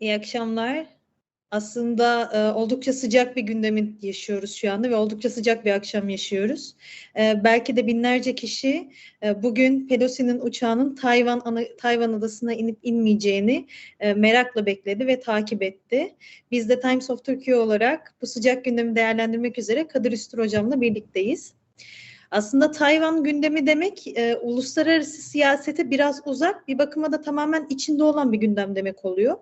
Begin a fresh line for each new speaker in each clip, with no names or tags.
İyi akşamlar. Aslında e, oldukça sıcak bir gündemi yaşıyoruz şu anda ve oldukça sıcak bir akşam yaşıyoruz. E, belki de binlerce kişi e, bugün Pelosi'nin uçağının Tayvan Tayvan adasına inip inmeyeceğini e, merakla bekledi ve takip etti. Biz de Times of Türkiye olarak bu sıcak gündemi değerlendirmek üzere Kadir Üstür hocamla birlikteyiz. Aslında Tayvan gündemi demek e, uluslararası siyasete biraz uzak bir bakıma da tamamen içinde olan bir gündem demek oluyor.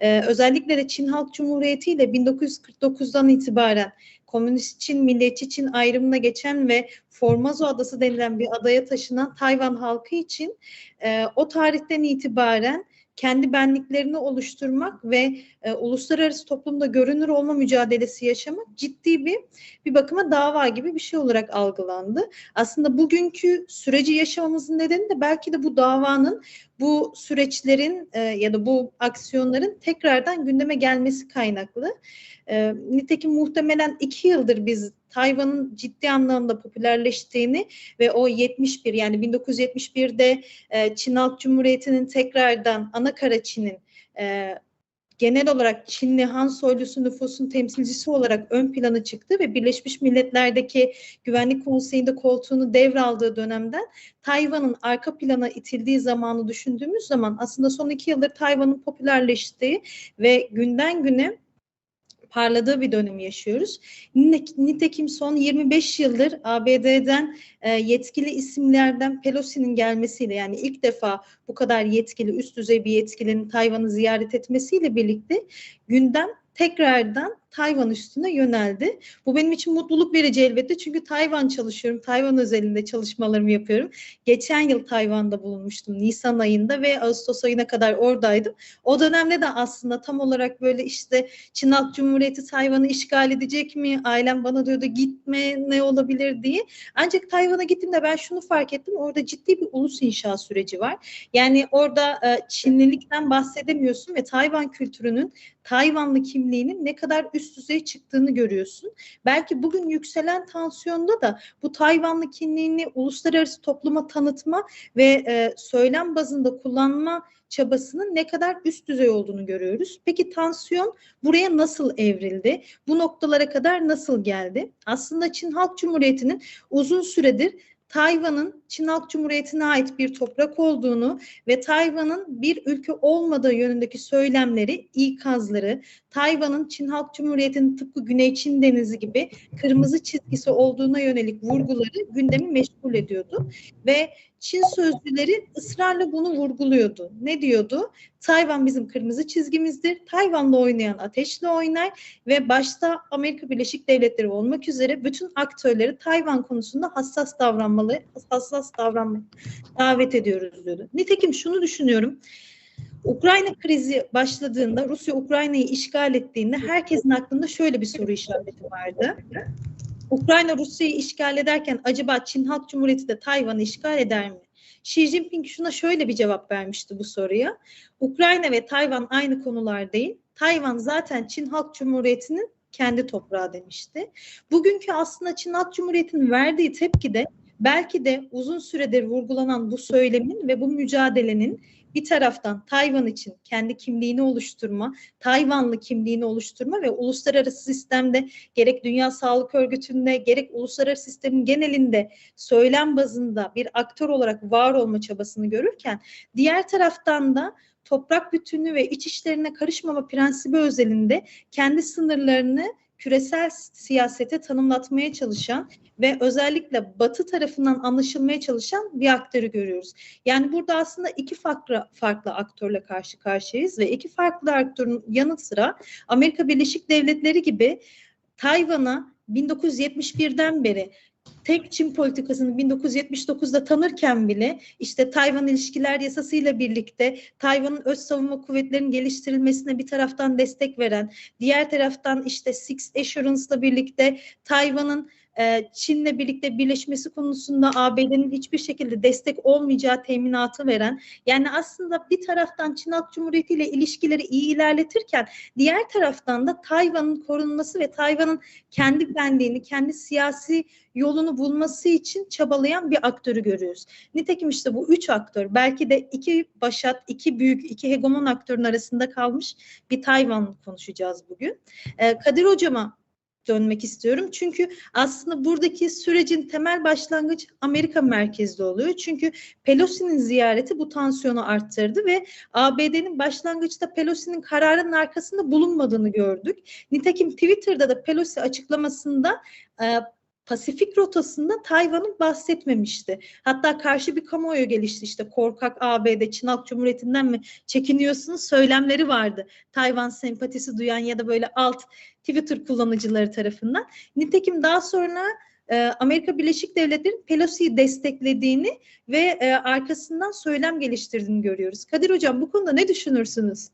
E, özellikle de Çin Halk Cumhuriyeti ile 1949'dan itibaren Komünist Çin, Milliyetçi Çin ayrımına geçen ve Formosa Adası denilen bir adaya taşınan Tayvan halkı için e, o tarihten itibaren kendi benliklerini oluşturmak ve e, uluslararası toplumda görünür olma mücadelesi yaşamak ciddi bir bir bakıma dava gibi bir şey olarak algılandı. Aslında bugünkü süreci yaşamamızın nedeni de belki de bu davanın bu süreçlerin e, ya da bu aksiyonların tekrardan gündeme gelmesi kaynaklı. E, nitekim muhtemelen iki yıldır biz Tayvan'ın ciddi anlamda popülerleştiğini ve o 71 yani 1971'de e, Çin Halk Cumhuriyeti'nin tekrardan ana kara Çin'in e, genel olarak Çinli Han soylusu nüfusun temsilcisi olarak ön plana çıktı ve Birleşmiş Milletler'deki Güvenlik Konseyi'nde koltuğunu devraldığı dönemden Tayvan'ın arka plana itildiği zamanı düşündüğümüz zaman aslında son iki yıldır Tayvan'ın popülerleştiği ve günden güne parladığı bir dönem yaşıyoruz. Nitekim son 25 yıldır ABD'den e, yetkili isimlerden Pelosi'nin gelmesiyle yani ilk defa bu kadar yetkili üst düzey bir yetkilinin Tayvan'ı ziyaret etmesiyle birlikte gündem tekrardan Tayvan üstüne yöneldi. Bu benim için mutluluk verici elbette çünkü Tayvan çalışıyorum. Tayvan özelinde çalışmalarımı yapıyorum. Geçen yıl Tayvan'da bulunmuştum Nisan ayında ve Ağustos ayına kadar oradaydım. O dönemde de aslında tam olarak böyle işte Çin Halk Cumhuriyeti Tayvan'ı işgal edecek mi? Ailem bana diyordu gitme ne olabilir diye. Ancak Tayvan'a gittiğimde ben şunu fark ettim. Orada ciddi bir ulus inşa süreci var. Yani orada e, Çinlilikten bahsedemiyorsun ve Tayvan kültürünün Tayvanlı kimliğinin ne kadar üst düzey çıktığını görüyorsun. Belki bugün yükselen tansiyonda da bu Tayvanlı kimliğini uluslararası topluma tanıtma ve e, söylem bazında kullanma çabasının ne kadar üst düzey olduğunu görüyoruz. Peki tansiyon buraya nasıl evrildi? Bu noktalara kadar nasıl geldi? Aslında Çin Halk Cumhuriyeti'nin uzun süredir Tayvan'ın Çin Halk Cumhuriyeti'ne ait bir toprak olduğunu ve Tayvan'ın bir ülke olmadığı yönündeki söylemleri, ikazları, Tayvan'ın Çin Halk Cumhuriyeti'nin tıpkı Güney Çin Denizi gibi kırmızı çizgisi olduğuna yönelik vurguları gündemi meşgul ediyordu. Ve Çin sözcüleri ısrarla bunu vurguluyordu. Ne diyordu? Tayvan bizim kırmızı çizgimizdir. Tayvan'la oynayan ateşle oynar ve başta Amerika Birleşik Devletleri olmak üzere bütün aktörleri Tayvan konusunda hassas davranmalı, hassas davranmayı davet ediyoruz diyordu. Nitekim şunu düşünüyorum. Ukrayna krizi başladığında, Rusya Ukrayna'yı işgal ettiğinde herkesin aklında şöyle bir soru işareti vardı. Ukrayna Rusya'yı işgal ederken acaba Çin Halk Cumhuriyeti de Tayvan'ı işgal eder mi? Xi Jinping şuna şöyle bir cevap vermişti bu soruya. Ukrayna ve Tayvan aynı konular değil. Tayvan zaten Çin Halk Cumhuriyeti'nin kendi toprağı demişti. Bugünkü aslında Çin Halk Cumhuriyeti'nin verdiği tepki de belki de uzun süredir vurgulanan bu söylemin ve bu mücadelenin bir taraftan Tayvan için kendi kimliğini oluşturma, Tayvanlı kimliğini oluşturma ve uluslararası sistemde gerek Dünya Sağlık Örgütü'nde gerek uluslararası sistemin genelinde söylem bazında bir aktör olarak var olma çabasını görürken diğer taraftan da toprak bütünlüğü ve iç işlerine karışmama prensibi özelinde kendi sınırlarını küresel siyasete tanımlatmaya çalışan ve özellikle Batı tarafından anlaşılmaya çalışan bir aktörü görüyoruz. Yani burada aslında iki farklı farklı aktörle karşı karşıyayız ve iki farklı aktörün yanı sıra Amerika Birleşik Devletleri gibi Tayvan'a 1971'den beri tek Çin politikasını 1979'da tanırken bile işte Tayvan ilişkiler yasasıyla birlikte Tayvan'ın öz savunma kuvvetlerinin geliştirilmesine bir taraftan destek veren, diğer taraftan işte Six Assurance'la birlikte Tayvan'ın Çin'le birlikte birleşmesi konusunda ABD'nin hiçbir şekilde destek olmayacağı teminatı veren yani aslında bir taraftan Çin Halk Cumhuriyeti ile ilişkileri iyi ilerletirken diğer taraftan da Tayvan'ın korunması ve Tayvan'ın kendi benliğini, kendi siyasi yolunu bulması için çabalayan bir aktörü görüyoruz. Nitekim işte bu üç aktör belki de iki başat, iki büyük, iki hegemon aktörün arasında kalmış bir Tayvan konuşacağız bugün. Ee, Kadir Hocam'a dönmek istiyorum. Çünkü aslında buradaki sürecin temel başlangıcı Amerika merkezli oluyor. Çünkü Pelosi'nin ziyareti bu tansiyonu arttırdı ve ABD'nin başlangıçta Pelosi'nin kararının arkasında bulunmadığını gördük. Nitekim Twitter'da da Pelosi açıklamasında e, Pasifik rotasında Tayvan'ın bahsetmemişti. Hatta karşı bir kamuoyu gelişti işte korkak ABD, Çin Halk Cumhuriyeti'nden mi çekiniyorsunuz söylemleri vardı. Tayvan sempatisi duyan ya da böyle alt Twitter kullanıcıları tarafından. Nitekim daha sonra e, Amerika Birleşik Devletleri'nin Pelosi'yi desteklediğini ve e, arkasından söylem geliştirdiğini görüyoruz. Kadir Hocam bu konuda ne düşünürsünüz?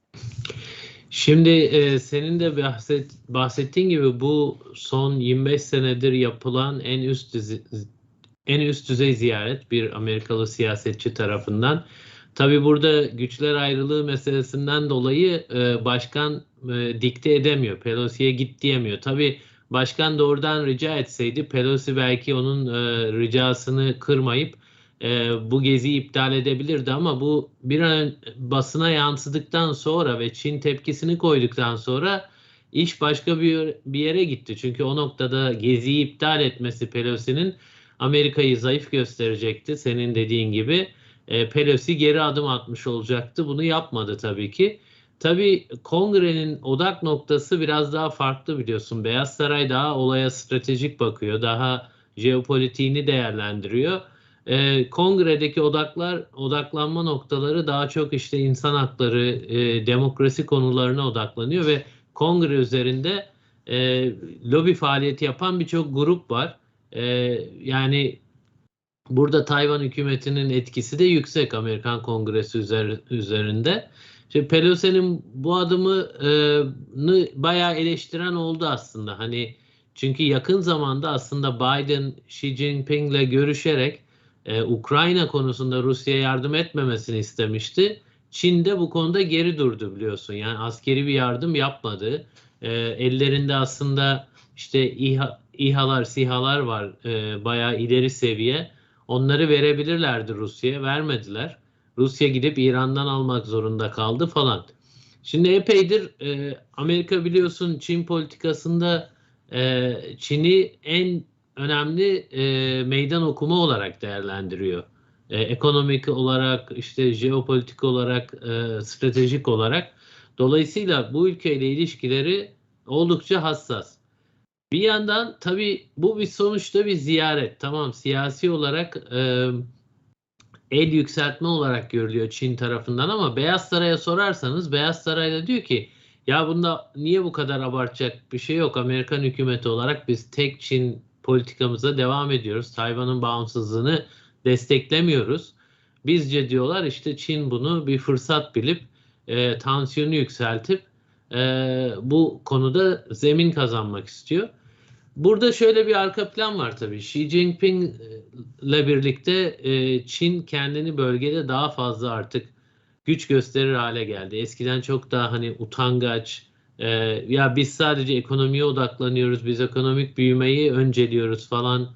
Şimdi e, senin de bahset, bahsettiğin gibi bu son 25 senedir yapılan en üst düzey, en üst düzey ziyaret bir Amerikalı siyasetçi tarafından. Tabi burada güçler ayrılığı meselesinden dolayı e, başkan e, dikte edemiyor. Pelosi'ye git diyemiyor. Tabi başkan doğrudan rica etseydi Pelosi belki onun e, ricasını kırmayıp e, bu geziyi iptal edebilirdi ama bu bir an basına yansıdıktan sonra ve Çin tepkisini koyduktan sonra iş başka bir, bir yere gitti. Çünkü o noktada geziyi iptal etmesi Pelosi'nin Amerika'yı zayıf gösterecekti senin dediğin gibi. E, Pelosi geri adım atmış olacaktı. Bunu yapmadı tabii ki. Tabii kongrenin odak noktası biraz daha farklı biliyorsun. Beyaz Saray daha olaya stratejik bakıyor. Daha jeopolitiğini değerlendiriyor e, kongredeki odaklar odaklanma noktaları daha çok işte insan hakları, e, demokrasi konularına odaklanıyor ve kongre üzerinde e, lobi faaliyeti yapan birçok grup var. E, yani burada Tayvan hükümetinin etkisi de yüksek Amerikan Kongresi üzer, üzerinde. İşte Pelosi'nin bu adımını bayağı eleştiren oldu aslında. Hani çünkü yakın zamanda aslında Biden Xi Jinping'le görüşerek e, Ukrayna konusunda Rusya'ya yardım etmemesini istemişti. Çin de bu konuda geri durdu biliyorsun. Yani askeri bir yardım yapmadı. E, ellerinde aslında işte İHA, İHA'lar, SİHA'lar var e, bayağı ileri seviye. Onları verebilirlerdi Rusya'ya, vermediler. Rusya gidip İran'dan almak zorunda kaldı falan. Şimdi epeydir e, Amerika biliyorsun Çin politikasında e, Çin'i en önemli e, meydan okuma olarak değerlendiriyor. E, ekonomik olarak, işte jeopolitik olarak, e, stratejik olarak. Dolayısıyla bu ülkeyle ilişkileri oldukça hassas. Bir yandan tabii bu bir sonuçta bir ziyaret. Tamam siyasi olarak e, el yükseltme olarak görülüyor Çin tarafından ama Beyaz Saray'a sorarsanız Beyaz Saray da diyor ki ya bunda niye bu kadar abartacak bir şey yok. Amerikan hükümeti olarak biz tek Çin politikamıza devam ediyoruz. Tayvan'ın bağımsızlığını desteklemiyoruz. Bizce diyorlar işte Çin bunu bir fırsat bilip e, tansiyonu yükseltip e, bu konuda zemin kazanmak istiyor. Burada şöyle bir arka plan var tabii. Xi Jinping ile birlikte e, Çin kendini bölgede daha fazla artık güç gösterir hale geldi. Eskiden çok daha hani utangaç, e, ya biz sadece ekonomiye odaklanıyoruz, biz ekonomik büyümeyi önceliyoruz falan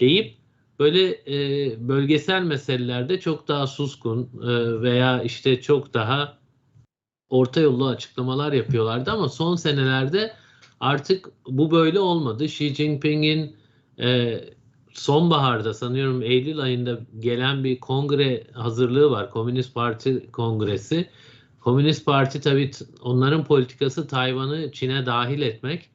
deyip böyle e, bölgesel meselelerde çok daha suskun e, veya işte çok daha orta yollu açıklamalar yapıyorlardı ama son senelerde artık bu böyle olmadı. Xi Jinping'in e, sonbaharda sanıyorum Eylül ayında gelen bir kongre hazırlığı var. Komünist Parti Kongresi. Komünist Parti tabii onların politikası Tayvan'ı Çin'e dahil etmek.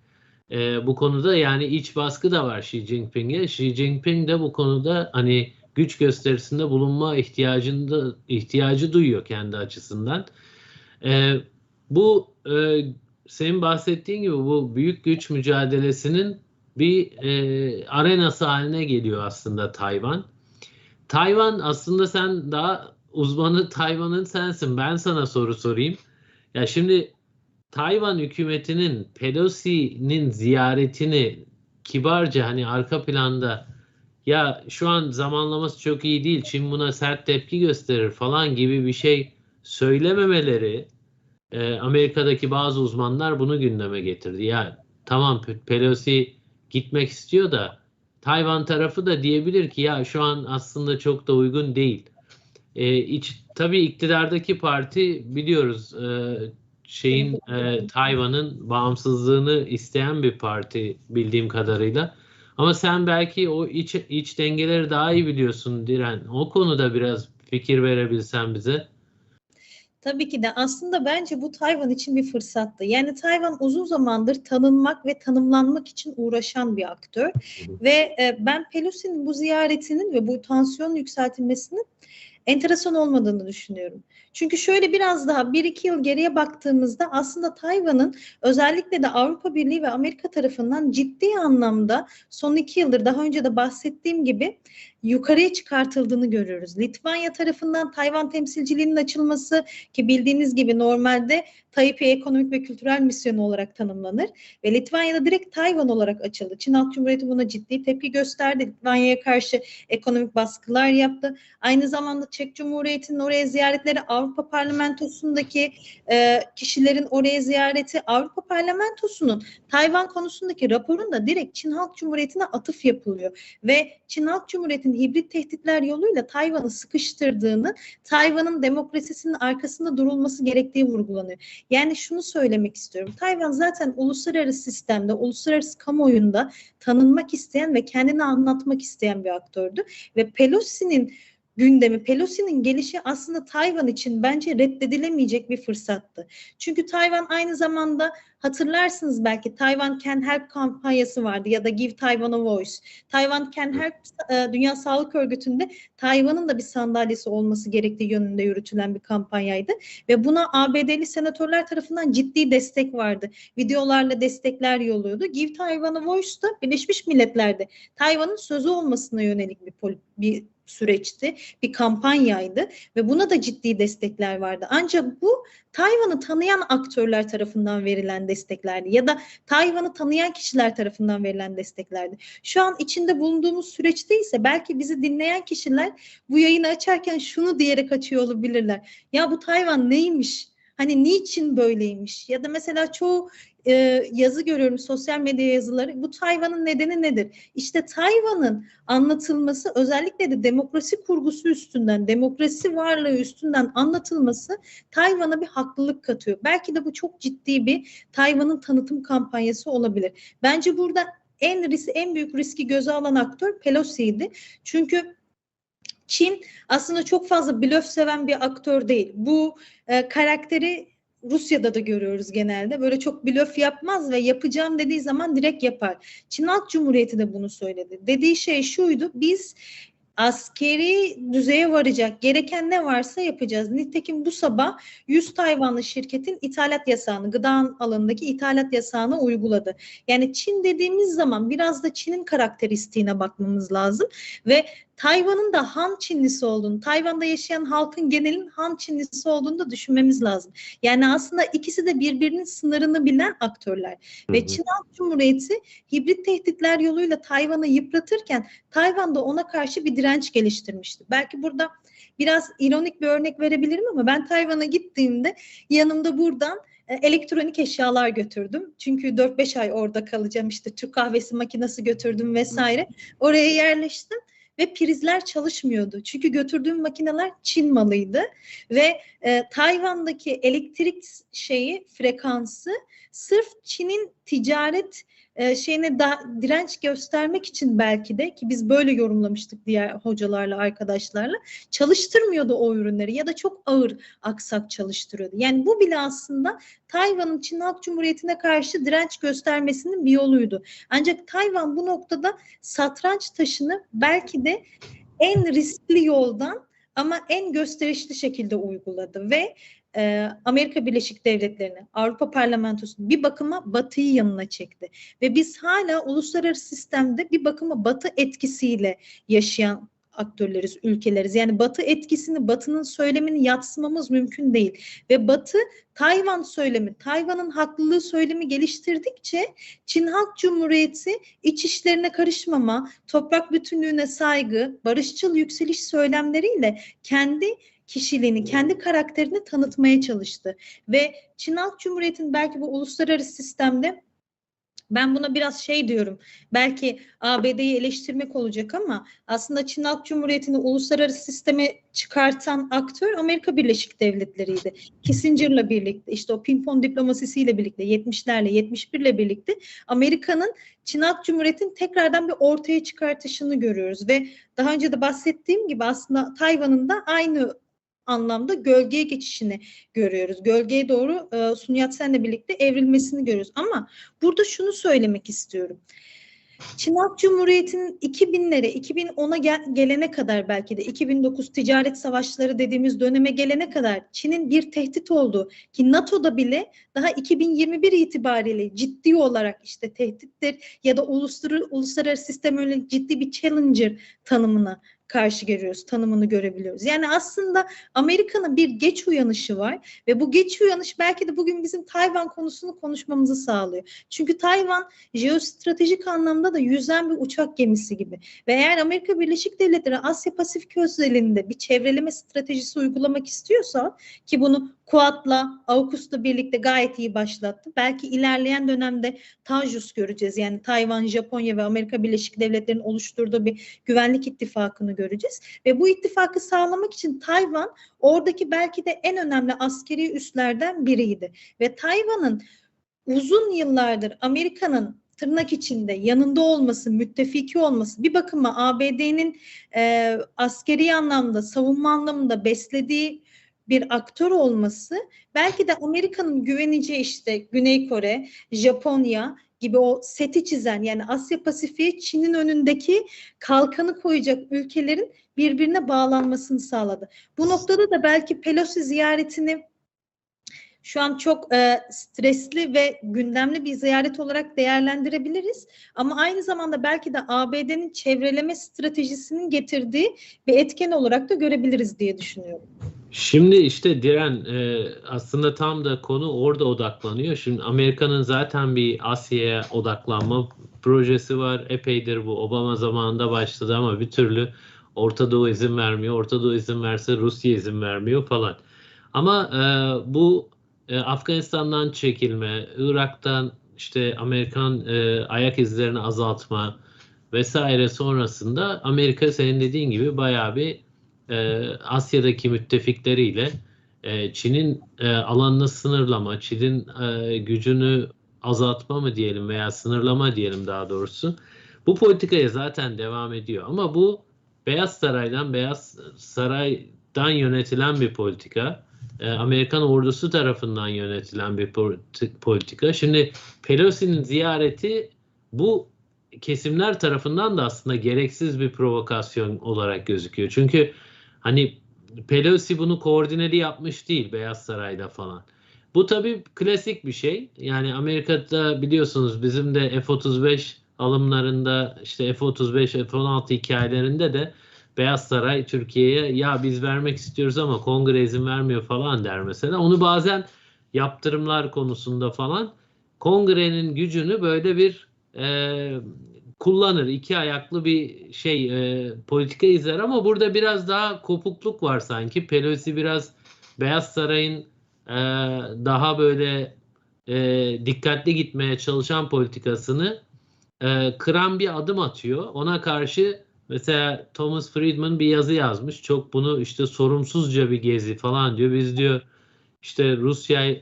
E, bu konuda yani iç baskı da var Xi Jinping'e. Xi Jinping de bu konuda hani güç gösterisinde bulunma ihtiyacında ihtiyacı duyuyor kendi açısından. E, bu e, senin bahsettiğin gibi bu büyük güç mücadelesinin bir e, arenası haline geliyor aslında Tayvan. Tayvan aslında sen daha uzmanı Tayvan'ın sensin. Ben sana soru sorayım. Ya şimdi Tayvan hükümetinin Pelosi'nin ziyaretini kibarca hani arka planda ya şu an zamanlaması çok iyi değil. Çin buna sert tepki gösterir falan gibi bir şey söylememeleri e, Amerika'daki bazı uzmanlar bunu gündeme getirdi. Ya tamam Pelosi gitmek istiyor da Tayvan tarafı da diyebilir ki ya şu an aslında çok da uygun değil. E, iç, tabii iktidardaki parti biliyoruz e, şeyin e, Tayvan'ın bağımsızlığını isteyen bir parti bildiğim kadarıyla. Ama sen belki o iç, iç dengeleri daha iyi biliyorsun Diren. O konuda biraz fikir verebilsen bize.
Tabii ki de aslında bence bu Tayvan için bir fırsattı. Yani Tayvan uzun zamandır tanınmak ve tanımlanmak için uğraşan bir aktör. Ve e, ben Pelosi'nin bu ziyaretinin ve bu tansiyon yükseltilmesinin enteresan olmadığını düşünüyorum. Çünkü şöyle biraz daha bir iki yıl geriye baktığımızda aslında Tayvan'ın özellikle de Avrupa Birliği ve Amerika tarafından ciddi anlamda son iki yıldır daha önce de bahsettiğim gibi yukarıya çıkartıldığını görüyoruz. Litvanya tarafından Tayvan temsilciliğinin açılması ki bildiğiniz gibi normalde Taipei Ekonomik ve Kültürel Misyonu olarak tanımlanır ve Litvanya'da direkt Tayvan olarak açıldı. Çin Halk Cumhuriyeti buna ciddi tepki gösterdi. Litvanya'ya karşı ekonomik baskılar yaptı. Aynı zamanda Çek Cumhuriyeti'nin oraya ziyaretleri, Avrupa Parlamentosu'ndaki e, kişilerin oraya ziyareti, Avrupa Parlamentosu'nun Tayvan konusundaki raporunda direkt Çin Halk Cumhuriyeti'ne atıf yapılıyor ve Çin Halk Cumhuriyeti'nin hibrit tehditler yoluyla Tayvan'ı sıkıştırdığını, Tayvan'ın demokrasisinin arkasında durulması gerektiği vurgulanıyor. Yani şunu söylemek istiyorum. Tayvan zaten uluslararası sistemde, uluslararası kamuoyunda tanınmak isteyen ve kendini anlatmak isteyen bir aktördü. Ve Pelosi'nin gündemi, Pelosi'nin gelişi aslında Tayvan için bence reddedilemeyecek bir fırsattı. Çünkü Tayvan aynı zamanda hatırlarsınız belki Tayvan Can Help kampanyası vardı ya da Give Taiwan a Voice. Tayvan Can Help e, Dünya Sağlık Örgütü'nde Tayvan'ın da bir sandalyesi olması gerektiği yönünde yürütülen bir kampanyaydı ve buna ABD'li senatörler tarafından ciddi destek vardı. Videolarla destekler yolluyordu. Give Taiwan a Voice da Birleşmiş Milletler'de Tayvan'ın sözü olmasına yönelik bir, bir süreçti, bir kampanyaydı ve buna da ciddi destekler vardı. Ancak bu Tayvan'ı tanıyan aktörler tarafından verilen desteklerdi ya da Tayvan'ı tanıyan kişiler tarafından verilen desteklerdi. Şu an içinde bulunduğumuz süreçte ise belki bizi dinleyen kişiler bu yayını açarken şunu diyerek açıyor olabilirler. Ya bu Tayvan neymiş? Hani niçin böyleymiş? Ya da mesela çoğu e, yazı görüyorum sosyal medya yazıları. Bu Tayvan'ın nedeni nedir? İşte Tayvan'ın anlatılması özellikle de demokrasi kurgusu üstünden, demokrasi varlığı üstünden anlatılması Tayvan'a bir haklılık katıyor. Belki de bu çok ciddi bir Tayvan'ın tanıtım kampanyası olabilir. Bence burada en risk, en büyük riski göze alan aktör Pelosi'ydi. Çünkü Çin aslında çok fazla blöf seven bir aktör değil. Bu e, karakteri Rusya'da da görüyoruz genelde. Böyle çok blöf yapmaz ve yapacağım dediği zaman direkt yapar. Çin Halk Cumhuriyeti de bunu söyledi. Dediği şey şuydu. Biz askeri düzeye varacak gereken ne varsa yapacağız. Nitekim bu sabah 100 Tayvanlı şirketin ithalat yasağını, gıda alanındaki ithalat yasağını uyguladı. Yani Çin dediğimiz zaman biraz da Çin'in karakteristiğine bakmamız lazım ve Tayvan'ın da Han Çinlisi olduğunu, Tayvan'da yaşayan halkın genelin Han Çinlisi olduğunu da düşünmemiz lazım. Yani aslında ikisi de birbirinin sınırını bilen aktörler. Hı hı. Ve Çin Halk Cumhuriyeti hibrit tehditler yoluyla Tayvan'ı yıpratırken Tayvan da ona karşı bir direnç geliştirmişti. Belki burada biraz ironik bir örnek verebilirim ama ben Tayvan'a gittiğimde yanımda buradan e, elektronik eşyalar götürdüm. Çünkü 4-5 ay orada kalacağım. İşte Türk kahvesi makinesi götürdüm vesaire. Oraya yerleştim ve prizler çalışmıyordu. Çünkü götürdüğüm makineler Çin malıydı ve e, Tayvan'daki elektrik şeyi frekansı sırf Çin'in ticaret e, şeyine da, direnç göstermek için belki de ki biz böyle yorumlamıştık diğer hocalarla arkadaşlarla çalıştırmıyordu o ürünleri ya da çok ağır aksak çalıştırıyordu. Yani bu bile aslında Tayvan'ın Çin Halk Cumhuriyeti'ne karşı direnç göstermesinin bir yoluydu. Ancak Tayvan bu noktada satranç taşını belki de en riskli yoldan ama en gösterişli şekilde uyguladı ve e, Amerika Birleşik Devletleri'ni, Avrupa Parlamentosu'nu bir bakıma Batı'yı yanına çekti. Ve biz hala uluslararası sistemde bir bakıma Batı etkisiyle yaşayan aktörleriz, ülkeleriz. Yani Batı etkisini, Batı'nın söylemini yatsımamız mümkün değil. Ve Batı Tayvan söylemi, Tayvan'ın haklılığı söylemi geliştirdikçe Çin Halk Cumhuriyeti iç işlerine karışmama, toprak bütünlüğüne saygı, barışçıl yükseliş söylemleriyle kendi kişiliğini, kendi karakterini tanıtmaya çalıştı. Ve Çin Halk Cumhuriyeti'nin belki bu uluslararası sistemde ben buna biraz şey diyorum. Belki ABD'yi eleştirmek olacak ama aslında Çin Halk Cumhuriyeti'ni uluslararası sisteme çıkartan aktör Amerika Birleşik Devletleri'ydi. Kissinger'la birlikte işte o pimpon diplomasisiyle birlikte 70'lerle 71'le birlikte Amerika'nın Çin Halk Cumhuriyeti'nin tekrardan bir ortaya çıkartışını görüyoruz ve daha önce de bahsettiğim gibi aslında Tayvan'ın da aynı anlamda gölgeye geçişini görüyoruz. Gölgeye doğru e, Sun Yat-sen'le birlikte evrilmesini görüyoruz. Ama burada şunu söylemek istiyorum. Çin Halk Cumhuriyeti'nin 2000'lere, 2010'a gel, gelene kadar belki de 2009 ticaret savaşları dediğimiz döneme gelene kadar Çin'in bir tehdit olduğu ki NATO'da bile daha 2021 itibariyle ciddi olarak işte tehdittir ya da uluslararası, uluslararası sistem öyle ciddi bir challenger tanımına karşı görüyoruz, tanımını görebiliyoruz. Yani aslında Amerika'nın bir geç uyanışı var ve bu geç uyanış belki de bugün bizim Tayvan konusunu konuşmamızı sağlıyor. Çünkü Tayvan jeostratejik anlamda da yüzen bir uçak gemisi gibi. Ve eğer Amerika Birleşik Devletleri Asya Pasifik özelinde bir çevreleme stratejisi uygulamak istiyorsa ki bunu Kuat'la, AUKUS'la birlikte gayet iyi başlattı. Belki ilerleyen dönemde TAJUS göreceğiz. Yani Tayvan, Japonya ve Amerika Birleşik Devletleri'nin oluşturduğu bir güvenlik ittifakını göreceğiz. Ve bu ittifakı sağlamak için Tayvan oradaki belki de en önemli askeri üslerden biriydi. Ve Tayvan'ın uzun yıllardır Amerika'nın tırnak içinde yanında olması, müttefiki olması, bir bakıma ABD'nin e, askeri anlamda, savunma anlamında beslediği bir aktör olması belki de Amerika'nın güveneceği işte Güney Kore, Japonya gibi o seti çizen yani Asya Pasifik'e Çin'in önündeki kalkanı koyacak ülkelerin birbirine bağlanmasını sağladı. Bu noktada da belki Pelosi ziyaretini şu an çok e, stresli ve gündemli bir ziyaret olarak değerlendirebiliriz. Ama aynı zamanda belki de ABD'nin çevreleme stratejisinin getirdiği bir etken olarak da görebiliriz diye düşünüyorum.
Şimdi işte Diren e, aslında tam da konu orada odaklanıyor. Şimdi Amerika'nın zaten bir Asya'ya odaklanma projesi var. Epeydir bu Obama zamanında başladı ama bir türlü Orta Doğu izin vermiyor. Orta Doğu izin verse Rusya izin vermiyor falan. Ama e, bu e, Afganistan'dan çekilme, Irak'tan işte Amerikan e, ayak izlerini azaltma vesaire sonrasında Amerika senin dediğin gibi bayağı bir e, Asya'daki müttefikleriyle e, Çin'in e, alanını sınırlama, Çin'in e, gücünü azaltma mı diyelim veya sınırlama diyelim daha doğrusu. Bu politikaya zaten devam ediyor. Ama bu Beyaz Saray'dan, Beyaz Saray'dan yönetilen bir politika. E, Amerikan ordusu tarafından yönetilen bir politika. Şimdi Pelosi'nin ziyareti bu kesimler tarafından da aslında gereksiz bir provokasyon olarak gözüküyor. Çünkü Hani Pelosi bunu koordineli yapmış değil Beyaz Saray'da falan. Bu tabii klasik bir şey. Yani Amerika'da biliyorsunuz bizim de F-35 alımlarında işte F-35, F-16 hikayelerinde de Beyaz Saray Türkiye'ye ya biz vermek istiyoruz ama kongre izin vermiyor falan der mesela. Onu bazen yaptırımlar konusunda falan kongrenin gücünü böyle bir e, kullanır. iki ayaklı bir şey e, politika izler ama burada biraz daha kopukluk var sanki. Pelosi biraz Beyaz Saray'ın e, daha böyle e, dikkatli gitmeye çalışan politikasını e, kıran bir adım atıyor. Ona karşı mesela Thomas Friedman bir yazı yazmış. Çok bunu işte sorumsuzca bir gezi falan diyor. Biz diyor işte Rusya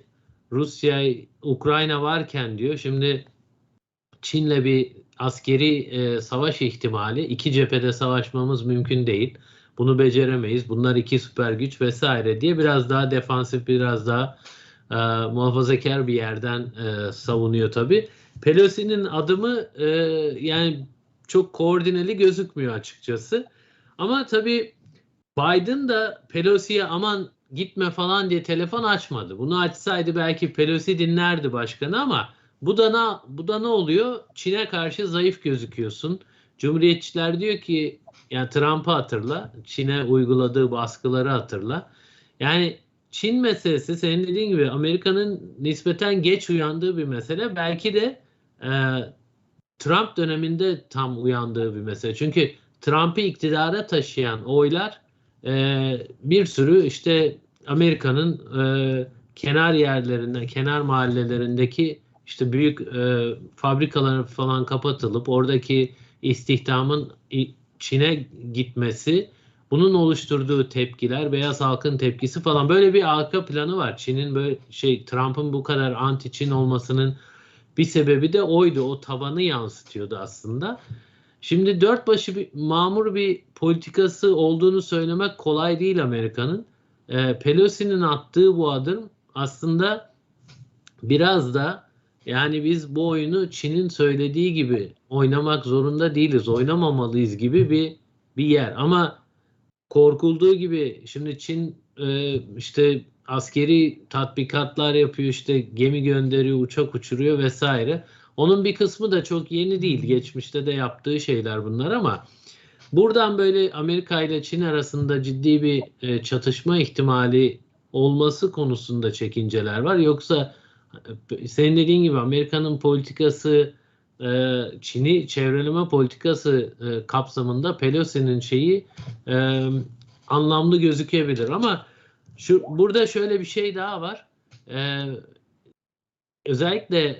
Rusya Ukrayna varken diyor şimdi Çin'le bir askeri e, savaş ihtimali iki cephede savaşmamız mümkün değil. Bunu beceremeyiz. Bunlar iki süper güç vesaire diye biraz daha defansif, biraz daha e, muhafazakar bir yerden e, savunuyor tabi. Pelosi'nin adımı e, yani çok koordineli gözükmüyor açıkçası. Ama tabi Biden da Pelosi'ye aman gitme falan diye telefon açmadı. Bunu açsaydı belki Pelosi dinlerdi başkanı ama bu da ne, bu da ne oluyor? Çin'e karşı zayıf gözüküyorsun. Cumhuriyetçiler diyor ki Yani Trump'ı hatırla, Çin'e uyguladığı baskıları hatırla. Yani Çin meselesi senin dediğin gibi Amerika'nın nispeten geç uyandığı bir mesele. Belki de e, Trump döneminde tam uyandığı bir mesele. Çünkü Trump'ı iktidara taşıyan oylar e, bir sürü işte Amerika'nın e, kenar yerlerinden, kenar mahallelerindeki işte büyük e, fabrikaların falan kapatılıp oradaki istihdamın Çin'e gitmesi, bunun oluşturduğu tepkiler, beyaz halkın tepkisi falan böyle bir arka planı var. Çin'in böyle şey Trump'ın bu kadar anti Çin olmasının bir sebebi de oydu. O tabanı yansıtıyordu aslında. Şimdi dört başı bir mamur bir politikası olduğunu söylemek kolay değil Amerika'nın. E, Pelosi'nin attığı bu adım aslında biraz da yani biz bu oyunu Çin'in söylediği gibi oynamak zorunda değiliz, oynamamalıyız gibi bir bir yer. Ama korkulduğu gibi şimdi Çin e, işte askeri tatbikatlar yapıyor, işte gemi gönderiyor, uçak uçuruyor vesaire. Onun bir kısmı da çok yeni değil. Geçmişte de yaptığı şeyler bunlar ama buradan böyle Amerika ile Çin arasında ciddi bir e, çatışma ihtimali olması konusunda çekinceler var. Yoksa senin dediğin gibi Amerika'nın politikası e, Çin'i çevreleme politikası e, kapsamında Pelosi'nin şeyi e, anlamlı gözükebilir ama şu burada şöyle bir şey daha var. Özellikle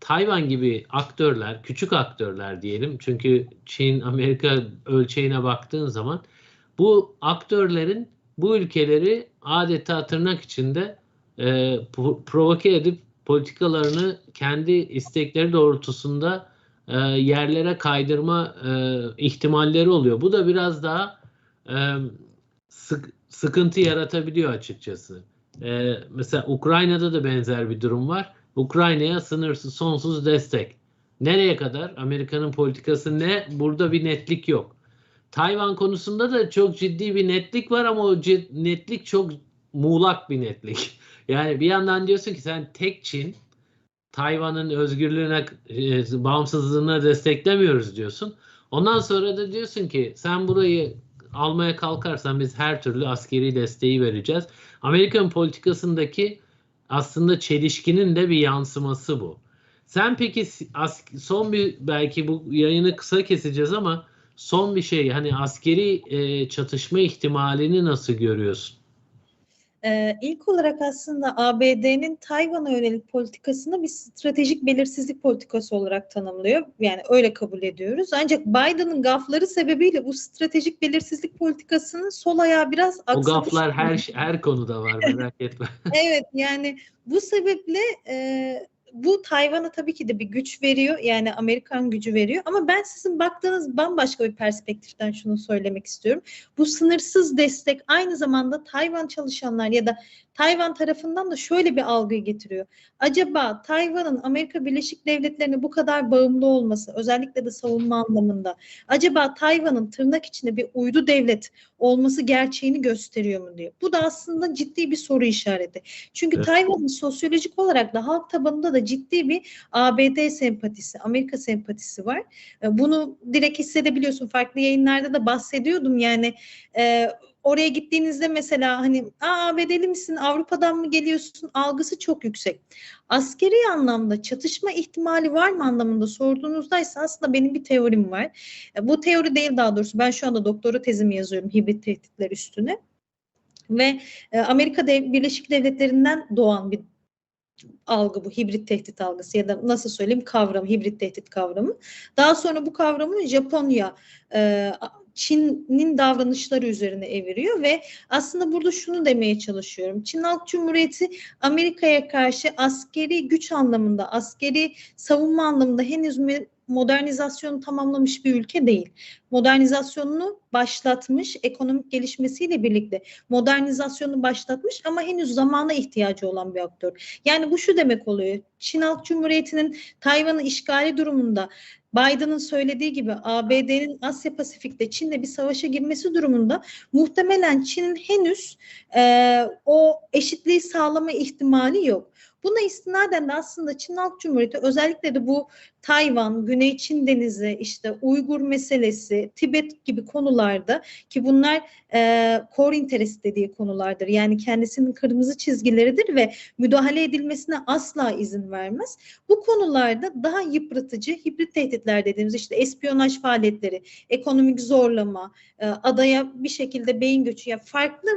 Tayvan gibi aktörler, küçük aktörler diyelim. Çünkü Çin, Amerika ölçeğine baktığın zaman bu aktörlerin bu ülkeleri adeta tırnak içinde e, provoke edip politikalarını kendi istekleri doğrultusunda e, yerlere kaydırma e, ihtimalleri oluyor. Bu da biraz daha e, sık, sıkıntı yaratabiliyor açıkçası. E, mesela Ukrayna'da da benzer bir durum var. Ukrayna'ya sınırsız sonsuz destek. Nereye kadar? Amerika'nın politikası ne? Burada bir netlik yok. Tayvan konusunda da çok ciddi bir netlik var ama o netlik çok muğlak bir netlik. Yani bir yandan diyorsun ki sen tek Çin Tayvan'ın özgürlüğüne, e, bağımsızlığına desteklemiyoruz diyorsun. Ondan sonra da diyorsun ki sen burayı almaya kalkarsan biz her türlü askeri desteği vereceğiz. Amerikan politikasındaki aslında çelişkinin de bir yansıması bu. Sen peki son bir belki bu yayını kısa keseceğiz ama son bir şey hani askeri e, çatışma ihtimalini nasıl görüyorsun?
Ee, ilk olarak aslında ABD'nin Tayvan'a yönelik politikasını bir stratejik belirsizlik politikası olarak tanımlıyor. Yani öyle kabul ediyoruz. Ancak Biden'ın gafları sebebiyle bu stratejik belirsizlik politikasının sol ayağı biraz
aksamış. O gaflar her her konuda var merak etme.
evet yani bu sebeple e, bu Tayvan'a tabii ki de bir güç veriyor. Yani Amerikan gücü veriyor. Ama ben sizin baktığınız bambaşka bir perspektiften şunu söylemek istiyorum. Bu sınırsız destek aynı zamanda Tayvan çalışanlar ya da Tayvan tarafından da şöyle bir algıyı getiriyor. Acaba Tayvan'ın Amerika Birleşik Devletleri'ne bu kadar bağımlı olması, özellikle de savunma anlamında, acaba Tayvan'ın tırnak içinde bir uydu devlet olması gerçeğini gösteriyor mu diyor. Bu da aslında ciddi bir soru işareti. Çünkü evet. Tayvan'ın sosyolojik olarak da halk tabanında da ciddi bir ABD sempatisi, Amerika sempatisi var. E, bunu direkt hissedebiliyorsun. Farklı yayınlarda da bahsediyordum. Yani e, oraya gittiğinizde mesela hani aa ABD'li misin Avrupa'dan mı geliyorsun algısı çok yüksek. Askeri anlamda çatışma ihtimali var mı anlamında sorduğunuzda ise aslında benim bir teorim var. E, bu teori değil daha doğrusu ben şu anda doktora tezimi yazıyorum hibrit tehditler üstüne. Ve e, Amerika Birleşik Devletleri'nden doğan bir algı bu hibrit tehdit algısı ya da nasıl söyleyeyim kavram hibrit tehdit kavramı. Daha sonra bu kavramı Japonya e, Çin'in davranışları üzerine eviriyor ve aslında burada şunu demeye çalışıyorum. Çin Halk Cumhuriyeti Amerika'ya karşı askeri güç anlamında, askeri savunma anlamında henüz modernizasyonu tamamlamış bir ülke değil. Modernizasyonunu başlatmış, ekonomik gelişmesiyle birlikte modernizasyonu başlatmış ama henüz zamana ihtiyacı olan bir aktör. Yani bu şu demek oluyor. Çin Halk Cumhuriyeti'nin Tayvan'ı işgali durumunda Biden'ın söylediği gibi ABD'nin Asya Pasifik'te Çin'le bir savaşa girmesi durumunda muhtemelen Çin'in henüz e, o eşitliği sağlama ihtimali yok. Buna istinaden de aslında Çin Halk Cumhuriyeti özellikle de bu Tayvan, Güney Çin Denizi, işte Uygur meselesi, Tibet gibi konularda ki bunlar e, core interest dediği konulardır. Yani kendisinin kırmızı çizgileridir ve müdahale edilmesine asla izin vermez. Bu konularda daha yıpratıcı hibrit tehditler dediğimiz işte espiyonaj faaliyetleri, ekonomik zorlama, e, adaya bir şekilde beyin göçü, yani farklı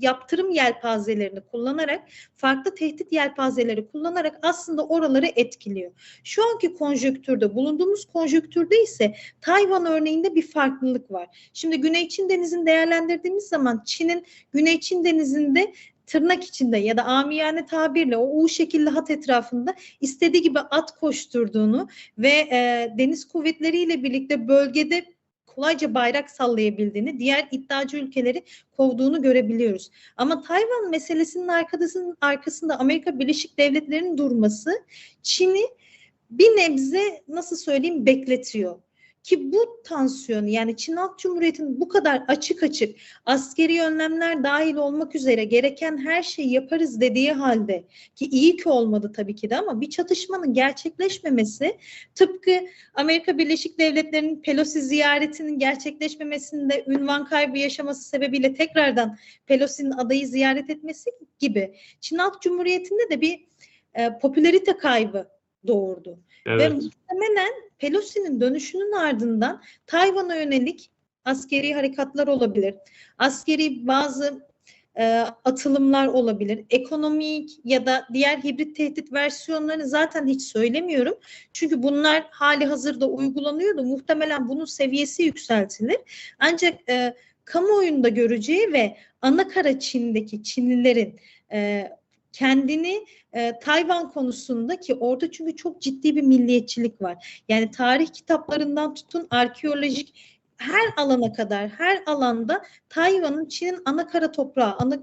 yaptırım yelpazelerini kullanarak, farklı tehdit yelpazeleri kullanarak aslında oraları etkiliyor. Şu anki konjöktürde, bulunduğumuz konjöktürde ise Tayvan örneğinde bir farklılık var. Şimdi Güney Çin Denizi'ni değerlendirdiğimiz zaman Çin'in Güney Çin Denizi'nde tırnak içinde ya da amiyane tabirle o U şekilli hat etrafında istediği gibi at koşturduğunu ve e, deniz kuvvetleriyle birlikte bölgede kolayca bayrak sallayabildiğini, diğer iddiacı ülkeleri kovduğunu görebiliyoruz. Ama Tayvan meselesinin arkasının arkasında Amerika Birleşik Devletleri'nin durması Çin'i bir nebze nasıl söyleyeyim bekletiyor. Ki bu tansiyon yani Çin Halk Cumhuriyeti'nin bu kadar açık açık askeri önlemler dahil olmak üzere gereken her şeyi yaparız dediği halde ki iyi ki olmadı tabii ki de ama bir çatışmanın gerçekleşmemesi tıpkı Amerika Birleşik Devletleri'nin Pelosi ziyaretinin gerçekleşmemesinde ünvan kaybı yaşaması sebebiyle tekrardan Pelosi'nin adayı ziyaret etmesi gibi Çin Halk Cumhuriyeti'nde de bir e, popülarite kaybı doğurdu. Ve
Evet.
muhtemelen Pelosi'nin dönüşünün ardından Tayvan'a yönelik askeri harekatlar olabilir. Askeri bazı e, atılımlar olabilir. Ekonomik ya da diğer hibrit tehdit versiyonlarını zaten hiç söylemiyorum. Çünkü bunlar hali hazırda uygulanıyordu. Muhtemelen bunun seviyesi yükseltilir. Ancak e, kamuoyunda göreceği ve ana kara Çin'deki Çinlilerin e, kendini e, Tayvan konusunda ki orada çünkü çok ciddi bir milliyetçilik var. Yani tarih kitaplarından tutun arkeolojik her alana kadar her alanda Tayvan'ın Çin'in ana kara toprağı, ana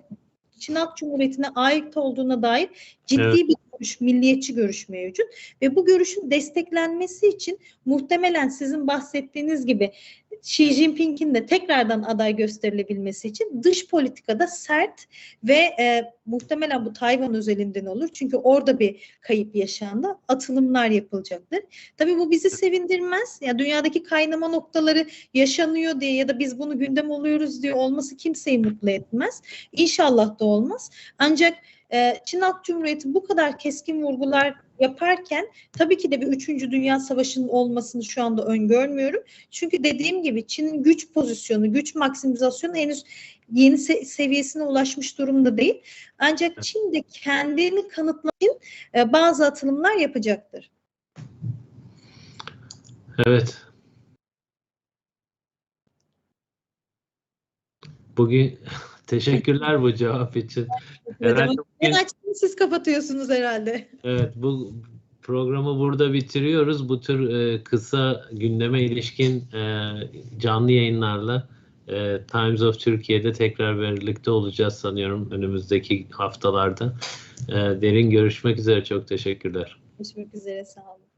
Çin Halk Cumhuriyeti'ne ait olduğuna dair ciddi
Evet.
bir görüş, milliyetçi görüş mevcut. Ve bu görüşün desteklenmesi için muhtemelen sizin bahsettiğiniz gibi Xi Jinping'in de tekrardan aday gösterilebilmesi için dış politikada sert ve e, muhtemelen bu Tayvan özelinden olur. Çünkü orada bir kayıp yaşandı. Atılımlar yapılacaktır. Tabii bu bizi sevindirmez. Ya dünyadaki kaynama noktaları yaşanıyor diye ya da biz bunu gündem oluyoruz diye olması kimseyi mutlu etmez. İnşallah da olmaz. Ancak e, Çin Halk Cumhuriyeti bu kadar keskin vurgular yaparken tabii ki de bir 3. Dünya Savaşı'nın olmasını şu anda öngörmüyorum. Çünkü dediğim gibi Çin'in güç pozisyonu, güç maksimizasyonu henüz yeni se- seviyesine ulaşmış durumda değil. Ancak Çin de kendini kanıtlamak için e, bazı atılımlar yapacaktır.
Evet. Bugün teşekkürler bu cevap için. Herhalde bugün-
siz kapatıyorsunuz herhalde.
Evet, bu programı burada bitiriyoruz. Bu tür e, kısa gündeme ilişkin e, canlı yayınlarla e, Times of Türkiye'de tekrar birlikte olacağız sanıyorum önümüzdeki haftalarda. E, derin görüşmek üzere. Çok teşekkürler.
Görüşmek üzere sağ olun.